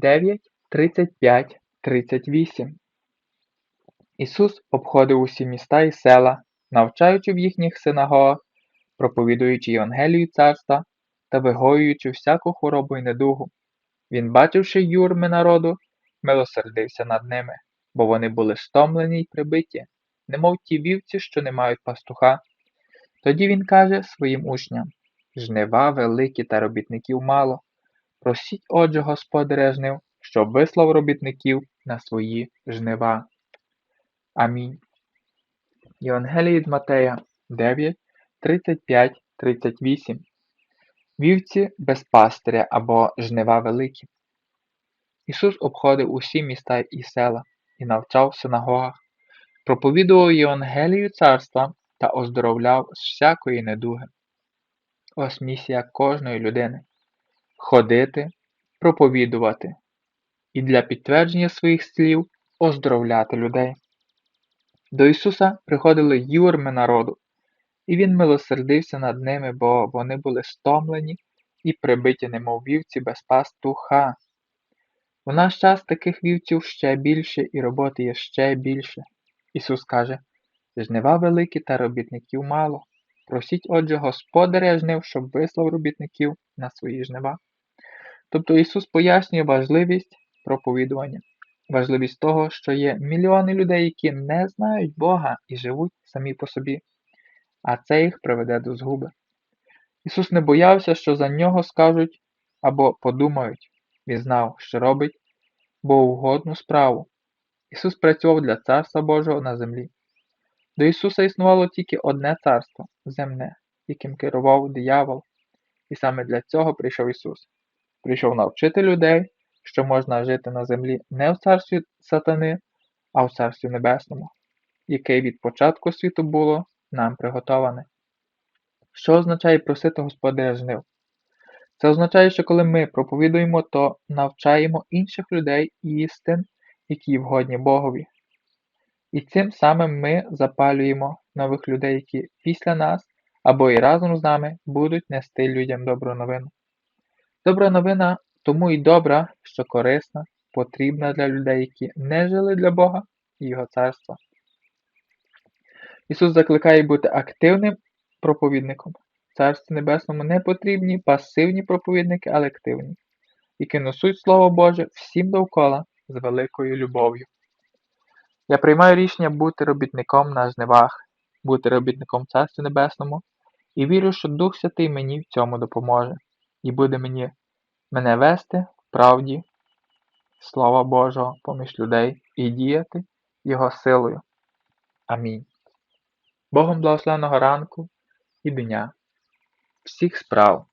9, 35, 38 Ісус обходив усі міста і села, навчаючи в їхніх синагогах, проповідуючи Євангелію царства та вигоюючи всяку хворобу й недугу. Він, бачивши юрми народу, милосердився над ними, бо вони були стомлені й прибиті, немов ті вівці, що не мають пастуха. Тоді він каже своїм учням Жнива великі та робітників мало. Просіть, отже, господаря жнив, щоб вислав робітників на свої жнива. Амінь. Євангеліє від Матея 9, 35, 38 Вівці без пастиря або жнива великі. Ісус обходив усі міста і села і навчав в синагогах, проповідував Євангелію царства та оздоровляв з всякої недуги. Ось місія кожної людини ходити, проповідувати і для підтвердження своїх слів оздоровляти людей. До Ісуса приходили юрми народу, і Він милосердився над ними, бо вони були стомлені і прибиті, немов вівці без пастуха. У наш час таких вівців ще більше і роботи є ще більше. Ісус каже Жнива великі та робітників мало. Просіть, отже, господаря жнив, щоб вислав робітників на свої жнива. Тобто Ісус пояснює важливість проповідування, важливість того, що є мільйони людей, які не знають Бога і живуть самі по собі, а це їх приведе до згуби. Ісус не боявся, що за нього скажуть або подумають, Він знав, що робить богоугодну справу. Ісус працював для Царства Божого на землі. До Ісуса існувало тільки одне царство земне, яким керував диявол, і саме для цього прийшов Ісус. Прийшов навчити людей, що можна жити на землі не в царстві сатани, а в царстві небесному, яке від початку світу було нам приготоване. Що означає просити Господаря жнив? Це означає, що коли ми проповідуємо, то навчаємо інших людей істин, які вгодні Богові. І цим самим ми запалюємо нових людей, які після нас або і разом з нами будуть нести людям добру новину. Добра новина тому й добра, що корисна, потрібна для людей, які не жили для Бога і Його царства. Ісус закликає бути активним проповідником. Царстві Небесному не потрібні пасивні проповідники, але активні, які несуть Слово Боже всім довкола з великою любов'ю. Я приймаю рішення бути робітником на жнивах, бути робітником Царстві Небесному, і вірю, що Дух Святий мені в цьому допоможе і буде мені мене вести в правді Слова Божого поміж людей і діяти Його силою. Амінь. Богом благословеного ранку і дня, всіх справ.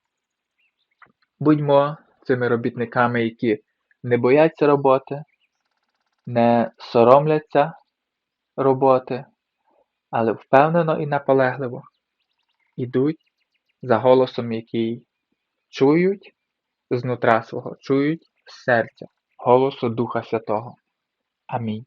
Будьмо цими робітниками, які не бояться роботи, не соромляться роботи, але впевнено і наполегливо ідуть за голосом, який чують знутра свого, чують з серця, голосу Духа Святого. Амінь.